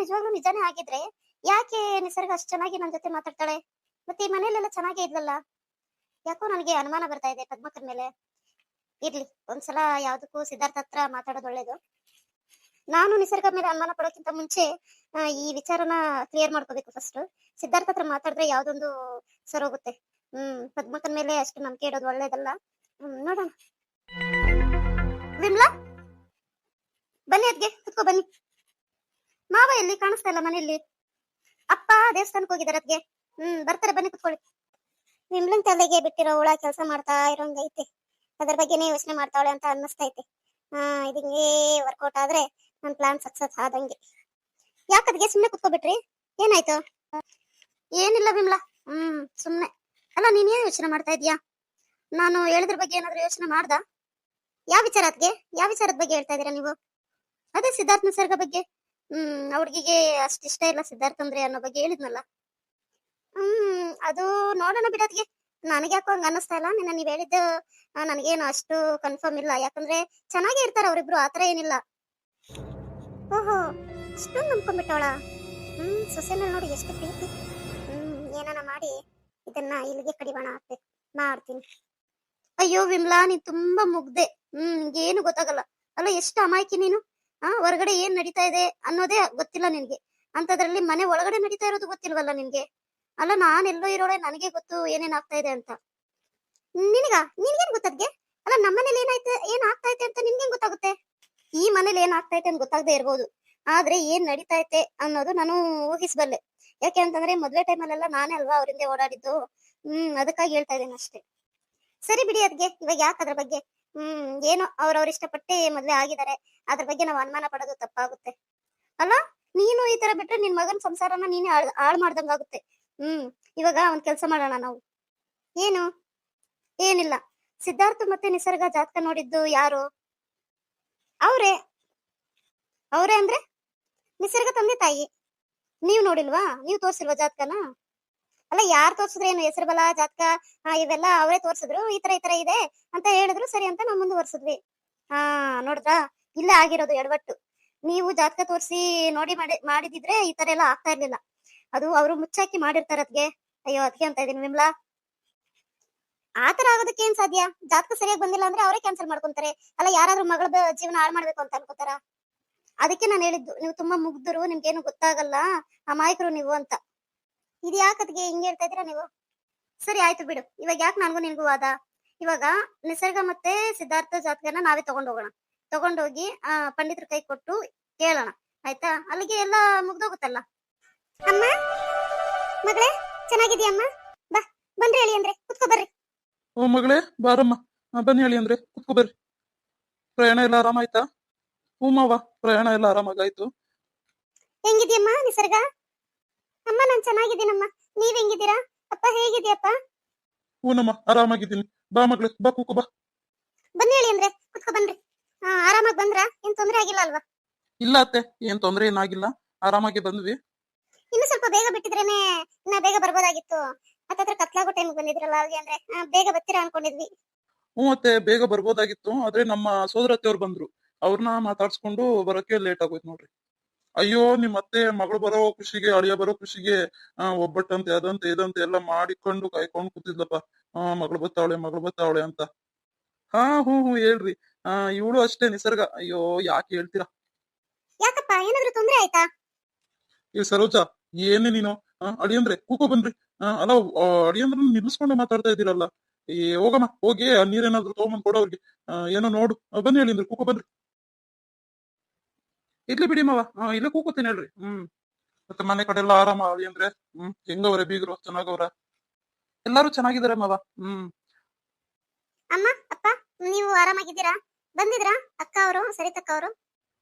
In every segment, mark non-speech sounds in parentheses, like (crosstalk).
ನಿಜವಾಗ್ಲೂ ನಿಜಾನೇ ಆಗಿದ್ರೆ ಯಾಕೆ ನಿಸರ್ಗ ಅಷ್ಟು ಚೆನ್ನಾಗಿ ನನ್ನ ಜೊತೆ ಮಾತಾಡ್ತಾಳೆ? ಮತ್ತೆ ಈ ಮನೇಲೆಲ್ಲ ಚೆನ್ನಾಗೇ ಇದ್ಲಲ್ಲ? ಯಾಕೋ ನನಗೆ ಅನುಮಾನ ಬರ್ತಾ ಇದೆ ಪದ್ಮಕರ್ ಮೇಲೆ. ಇರ್ಲಿ, ಒಂದ್ಸಲ ಯಾವ್ದಕ್ಕೂ ಸಿದ್ಧಾರ್ಥ ಹತ್ರ ಮಾತಾಡೋದು ಒಳ್ಳೇದು. ನಾನು ನಿಸರ್ಗ ಮೇಲೆ ಅನುಮಾನ ಪಡೋಕ್ಕಿಂತ ಮುಂಚೆ ಈ ವಿಚಾರನ ಕ್ಲಿಯರ್ ಮಾಡ್ಕೋಬೇಕು ಫಸ್ಟ್ ಸಿದ್ಧಾರ್ಥ ಹತ್ರ ಮಾತಾಡಿದ್ರೆ ಯಾವ್ದೊಂದು ಸರೋಗುತ್ತೆ ಹ್ಮ್ ಪದ್ಮಕನ್ ಮೇಲೆ ಅಷ್ಟು ನಂಬಿಕೆ ಇಡೋದು ಒಳ್ಳೇದಲ್ಲ. ಹ್ಮ್, ನೋಡೋಣ. ವಿಮ್ಲಾ? ಬನ್ನಿ ಅದ್ಗೆ ಕುತ್ಕೋ, ಬನ್ನಿ. ಮಾವ ಎಲ್ಲಿ ಕಾಣಿಸ್ತಾ ಇಲ್ಲ ಮನೆಯಲ್ಲಿ? ಅಪ್ಪ ದೇವಸ್ಥಾನಕ್ಕೆ ಹೋಗಿದಾರೆ ಅದ್ಗೆ ಹ್ಮ್, ಬರ್ತಾರೆ, ಬನ್ನಿ ಕುತ್ಕೊಳ್ಳಿ. ನಿಮ್ಲಿನ್ ತಲೆಗೆ ಬಿಟ್ಟಿರೋ ಹುಳ ಕೆಲಸ ಮಾಡ್ತಾ ಇರೋಂಗೈತೆ ಅದ್ರ ಬಗ್ಗೆನೇ ಯೋಚನೆ ಮಾಡ್ತಾವಳೆ ಅಂತ ಅನ್ನಿಸ್ತೈತೆ ಹಾ ಇದಿಂಗೆ ವರ್ಕೌಟ್ ಆದ್ರೆ ನನ್ ಪ್ಲಾನ್ ಸಕ್ಸಸ್ ಆದಂಗೆ. ಯಾಕದ್ಗೆ ಸುಮ್ನೆ ಕುತ್ಕೋಬಿಟ್ರಿ? ಏನಾಯ್ತು? ಏನಿಲ್ಲ ವಿಮ್ಲಾ. ಹ್ಮ್, ಸುಮ್ನೆ. ಅಲ್ಲ, ನೀನ್ ಏನ್ ಯೋಚನೆ ಮಾಡ್ತಾ ಇದೀಯಾ? ನಾನು ಹೇಳಿದ್ರ ಬಗ್ಗೆ ಏನಾದ್ರು ಯೋಚನೆ ಮಾಡ್ದ? ಯಾವ ವಿಚಾರ ಅದ್ಗೆ ಯಾವ ವಿಚಾರದ ಬಗ್ಗೆ ಹೇಳ್ತಾ ಇದೀರಾ ನೀವು? ಅದೇ ಸಿದ್ಧಾರ್ಥ ನಿಸರ್ಗ ಬಗ್ಗೆ. ಹ್ಮ್ ಅವ್ರಿಗೆ ಅಷ್ಟ್ ಇಷ್ಟ ಇಲ್ಲ ಸಿದ್ಧಾರ್ಥ ಅಂದ್ರೆ ಅನ್ನೋ ಬಗ್ಗೆ ಹೇಳಿದ್ನಲ್ಲ. ಹ್ಮ್, ಅದು ನೋಡೋಣ ಬಿಡೋದ್ಗೆ ನನಗೆ ಯಾಕೋ ಹಂಗ ಅನ್ನಿಸ್ತಾ ಇಲ್ಲ. ನಿನ್ನ ನೀವ್ ಹೇಳಿದ್ದು ನನಗೇನು ಅಷ್ಟು ಕನ್ಫರ್ಮ್ ಇಲ್ಲ. ಯಾಕಂದ್ರೆ ಚೆನ್ನಾಗೇ ಇರ್ತಾರ ಅವರಿಬ್ರು ಆತರ ಏನಿಲ್ಲ. ಓಹೋ, ಅಷ್ಟೊಂದು ನಂಬ್ಕೊಂಡ್ಬಿಟ್ಟವಳ? ಹ್ಮ್ ಸೊಸೆ ನೋಡಿ ಎಷ್ಟು ಪ್ರೀತಿ. ಹ್ಮ್, ಏನಾನ ಮಾಡಿ ಇದನ್ನ ಇಲ್ಲಿಗೆ ಕಡಿವಾಣ ಹಾಕ್ಬೇಕು. ಮಾಡ್ತೀನಿ. ಅಯ್ಯೋ ವಿಮ್ಲಾ, ನೀನ್ ತುಂಬಾ ಮುಗ್ದೆ. ಹ್ಮ್ ಏನು ಗೊತ್ತಾಗಲ್ಲ. ಅಲ್ಲ, ಎಷ್ಟು ಅಮಾಯಕಿ ನೀನು? ಆ, ಹೊರಗಡೆ ಏನ್ ನಡೀತಾ ಇದೆ ಅನ್ನೋದೇ ಗೊತ್ತಿಲ್ಲ ನಿನ್ಗೆ. ಅಂತದ್ರಲ್ಲಿ ಮನೆ ಒಳಗಡೆ ನಡೀತಾ ಇರೋದು ಗೊತ್ತಿಲ್ವಲ್ಲ ನಿನ್ಗೆ? ಅಲ್ಲ, ನಾನ್ ಎಲ್ಲೋ ಇರೋಳೆ ನನಗೆ ಗೊತ್ತು ಏನೇನ್ ಆಗ್ತಾ ಇದೆ ಅಂತ. ನಿನಗ? ನಿನ್ಗೇನ್ ಗೊತ್ತದ್ಗೆ? ಅಲ್ಲ ನಮ್ಮನೇಲಿ ಏನಾಯ್ತು, ಏನ್ ಆಗ್ತಾ ಐತೆ ಅಂತ ನಿನ್ಗೇನ್ ಗೊತ್ತಾಗುತ್ತೆ? ಈ ಮನೇಲಿ ಏನ್ ಆಗ್ತಾ ಐತೆ ಅಂತ ಗೊತ್ತಾಗದೆ ಇರ್ಬೋದು. ಆದ್ರೆ ಏನ್ ನಡೀತಾ ಐತೆ ಅನ್ನೋದು ನಾನು ಊಹಿಸಬಲ್ಲೆ. ಯಾಕೆ ಅಂತಂದ್ರೆ ಮದ್ವೆ ಟೈಮಲ್ಲೆಲ್ಲ ನಾನೇ ಅಲ್ವಾ ಅವರಿಂದ ಓಡಾಡಿದ್ದು? ಹ್ಮ್, ಅದಕ್ಕಾಗಿ ಹೇಳ್ತಾ ಇದ್ದೇನೆ ಅಷ್ಟೇ ಸರಿ ಬಿಡಿ ಅದ್ಗೆ, ಇವಾಗ ಯಾಕೆ ಅದ್ರ ಬಗ್ಗೆ? ಹ್ಮ್, ಏನೋ ಅವ್ರವ್ರ ಇಷ್ಟಪಟ್ಟೆ ಮದ್ವೆ ಆಗಿದ್ದಾರೆ ಅದ್ರ ಬಗ್ಗೆ ನಾವು ಅನುಮಾನ ಪಡೋದು ತಪ್ಪಾಗುತ್ತೆ. ಅಲ್ಲ? ನೀನು ಈ ತರ ಬಿಟ್ರೆ ನಿನ್ ಮಗನ್ ಸಂಸಾರನ ನೀನೇ ಹಾಳ್ ಮಾಡ್ದಂಗಾಗುತ್ತೆ. ಹ್ಮ್, ಇವಾಗ ಒಂದ್ ಕೆಲ್ಸ ಮಾಡೋಣ ನಾವು. ಏನು? ಏನಿಲ್ಲ. ಸಿದ್ಧಾರ್ಥ ಮತ್ತೆ ನಿಸರ್ಗ ಜಾತಕ ನೋಡಿದ್ದು ಯಾರು? ಅವ್ರೇ. ಅವ್ರೇ ಅಂದ್ರೆ? ನಿಸರ್ಗ ತಂದೆ ತಾಯಿ. ನೀವ್ ನೋಡಿಲ್ವಾ? ನೀವ್ ತೋರ್ಸಿಲ್ವಾ ಜಾತಕನ? ಅಲ್ಲ ಯಾರು ತೋರ್ಸಿದ್ರು ಏನು? ಹೆಸರು ಬಲ ಜಾತಕ ಆ, ಇವೆಲ್ಲ ಅವರೇ ತೋರ್ಸಿದ್ರು. ಈ ತರ ಈ ತರ ಇದೆ ಅಂತ ಹೇಳಿದ್ರು. ಸರಿ ಅಂತ ನಾವು ಮುಂದುವರ್ಸಿದ್ವಿ ಹಾ ನೋಡಿದ್ರಾ? ಇಲ್ಲ ಆಗಿರೋದು ಎಡವಟ್ಟು. ನೀವು ಜಾತಕ ತೋರಿಸಿ ನೋಡಿ ಮಾಡಿ ಮಾಡಿದಿದ್ರೆ ಈ ತರ ಎಲ್ಲ ಆಗ್ತಾ ಇರ್ಲಿಲ್ಲ. ಅದು ಅವರು ಮುಚ್ಚಾಕಿ ಮಾಡಿರ್ತಾರ ಅದ್ಗೆ ಅಯ್ಯೋ ಅದಕ್ಕೆ ಅಂತ ಇದೀನಿ ವಿಮ್ಲಾ. ಆತರ ಆಗೋದಕ್ಕೆ ಏನ್ ಸಾಧ್ಯ? ಜಾತಕ ಸರಿಯಾಗಿ ಬಂದಿಲ್ಲ ಅಂದ್ರೆ ಅವರೇ ಕ್ಯಾನ್ಸಲ್ ಮಾಡ್ಕೊಂತಾರೆ. ಅಲ್ಲ ಯಾರಾದ್ರೂ ಮಗಳ ಜೀವನ ಹಾಳು ಮಾಡ್ಬೇಕು ಅಂತ ಅನ್ಕೋತಾರ? ಅದಕ್ಕೆ ನಾನು ಹೇಳಿದ್ದು. ನೀವು ತುಂಬಾ ಮುಗ್ಧರು ನಿಮ್ಗೇನು ಗೊತ್ತಾಗಲ್ಲ. ಅಮಾಯಕರು ನೀವು ಅಂತ. ಇದು ಯಾಕತ್ಗೆ ಹಿಂಗೆ ಹೇಳ್ತಾ ಇದ್ರ ನೀವು? ಸರಿ ಆಯ್ತು ಬಿಡು. ಇವಾಗ ಯಾಕೆ ನನಗೂ ನಿನ್ಗೂ ವಾದ? ಇವಾಗ ನಿಸರ್ಗ ಮತ್ತೆ ಸಿದ್ಧಾರ್ಥ ಜಾತಕನ ನಾವೇ ತಗೊಂಡೋಗೋಣ ತಗೊಂಡೋಗಿ ಆ ಪಂಡಿತರ ಕೈ ಕೊಟ್ಟು ಕೇಳೋಣ. ಆಯ್ತಾ? ಅಲ್ಲಿಗೆ ಎಲ್ಲ ಮುಗ್ದೋಗುತ್ತಲ್ಲ? ಅಮ್ಮ? ಮಗಳೇ ಚೆನ್ನಾಗಿದ್ಯಮ್ಮ ಬಾ ಬನ್ರಿ ಹೇಳಿ ಅಂದ್ರೆ. ಕುತ್ಕೋ ಬರ್ರಿ. ಓ ಮಗಳೇ ಬಾರಮ್ಮ. ಬನ್ನಿ ಹೇಳಿ ಅಂದ್ರೆ. ಕುತ್ಕೋ ಬರ್ರಿ. ಪ್ರಯಾಣ ಎಲ್ಲ ಆರಾಮಾಯ್ತಾ? ಹ್ಞೂ ಮಾವ ಪ್ರಯಾಣ ಎಲ್ಲ ಆರಾಮಾಗಾಯ್ತು? ಹೆಂಗಿದ್ಯಮ್ಮ ನಿಸರ್ಗ? ಅಮ್ಮ ನಾನ್ ಚೆನ್ನಾಗಿದ್ದೀನಮ್ಮ. ನೀವ್ ಹೆಂಗಿದ್ದೀರಾ? ಅಪ್ಪ ಹೇಗಿದ್ಯಪ್ಪ? ಹೂನಮ್ಮ ಆರಾಮಾಗಿದ್ದೀನಿ. ಬಾ ಮಗಳೇ ಬಾ ಕೂಕು ಬಾ. ಬನ್ನಿ ಹೇಳಿ ಅಂದ್ರೆ ಕುತ್ಕೊ ಬನ್ರಿ. ಹಾ ಆರಾಮಾಗಿ ಬಂದ್ರ? ಏನ್ ತೊಂದ್ರೆ ಆಗಿಲ್ಲ ಅಲ್ವಾ? ಇಲ್ಲ ಅತ್ತೆ ಏನ್ ತೊಂದ್ರೆ ಏನಾಗಿಲ್ಲ ಆರಾಮಾಗಿ ಬಂದ್ವಿ. ಇನ್ನು ಸ್ವಲ್ಪ ಬೇಗ ಬಿಟ್ಟಿದ್ರೇನೆ ಇನ್ನ ಬೇಗ ಬರ್ಬೋದಾಗಿತ್ತು. ಮತ್ತತ್ರ ಕತ್ಲಾಗೋ ಟೈಮ್ ಬಂದಿದ್ರಲ್ಲ ಅಲ್ಗೆ ಅಂದ್ರೆ ಆ, ಬೇಗ ಬರ್ತೀರಾ ಅನ್ಕೊಂಡಿದ್ವಿ. ಹ್ಞೂ ಅತ್ತೆ ಬೇಗ ಬರ್ಬೋದಾಗಿತ್ತು. ಆದ್ರೆ ನಮ್ಮ ಸೋದರತ್ತೆಯವ್ರು ಬಂದ್ರು. ಅವ್ರನ್ನ ಮಾತಾಡ್ಸ್ಕೊಂಡು ಬರೋಕೆ ಲೇಟ್ ಆಗೋಯ್ತು ನೋಡ್ರಿ. ಅಯ್ಯೋ ನಿಮ್ಮ ಅತ್ತೆ ಮಗಳು ಬರೋ ಖುಷಿಗೆ ಅಳಿಯ ಬರೋ ಖುಷಿಗೆ ಆ, ಒಬ್ಬಟ್ಟಂತೆ ಅದಂತೆ ಇದಂತೆ ಎಲ್ಲ ಮಾಡಿಕೊಂಡು ಕಾಯ್ಕೊಂಡು ಕೂತಿದ್ಲಪ್ಪ. ಆ ಮಗಳು ಬತ್ತಾವಳೆ ಮಗಳು ಬತ್ತಾವಳೆ ಅಂತ. ಹಾ ಹ್ಞೂ ಹ್ಞೂ ಹೇಳ್ರಿ. ಆ ಇವಳು ಅಷ್ಟೇ ನಿಸರ್ಗ. ಅಯ್ಯೋ ಯಾಕೆ ಹೇಳ್ತೀರಾ? ಯಾಕಪ್ಪ ಏನಾದ್ರೂ ತೊಂದ್ರೆ ಆಯ್ತಾ? ಈ ಸರೋಜ ಏನೇ ನೀನು? ಅಡಿಯಂದ್ರೆ ಅಳಿಯಂದ್ರೆ ಕೂಕೋ ಬಂದ್ರಿ ಅಲ್ಲ ಅಡಿಯಂದ್ರ ಅಳಿಯಂದ್ರ ನಿಲ್ಲಿಸ್ಕೊಂಡೆ ಮಾತಾಡ್ತಾ ಇದ್ದೀರಲ್ಲ. ಏ ಹೋಗಮ್ಮ ಹೋಗಿ ನೀರೇನಾದ್ರೂ ತಗೊಂಬಂದ್ ಕೊಡೋ ಅವ್ರಿಗೆ. ಏನೋ ನೋಡು. ಬಂದ್ ಅಳಿಯಂದ್ರೆ ಕೂಕೋ ಬನ್ರಿ. ಇರ್ಲಿ ಬಿಡಿ ಮಾವ. ಹಾ ಇಲ್ಲೇ ಕೂಕೋತೀನಿ ಹೇಳ್ರಿ. ಹ್ಮ್. ಮತ್ತೆ ಮನೆ ಕಡೆ ಎಲ್ಲ ಆರಾಮ ಅಳಿಯಂದ್ರೆ ಹ್ಮ್ ಹೆಂಗವ್ರೆ ಬೀಗರು ಚೆನ್ನಾಗವ್ರ? ಎಲ್ಲಾರು ಚೆನ್ನಾಗಿದ್ದಾರೆ ಮಾವ. ಹ್ಮ್. ಅಮ್ಮ ಅಪ್ಪ ನೀವು ಆರಾಮಾಗಿದ್ದೀರಾ? ಬಂದಿದ್ರಾ? ಅಕ್ಕ ಅವರು ಸರಿತಕ್ಕ ಅವರು?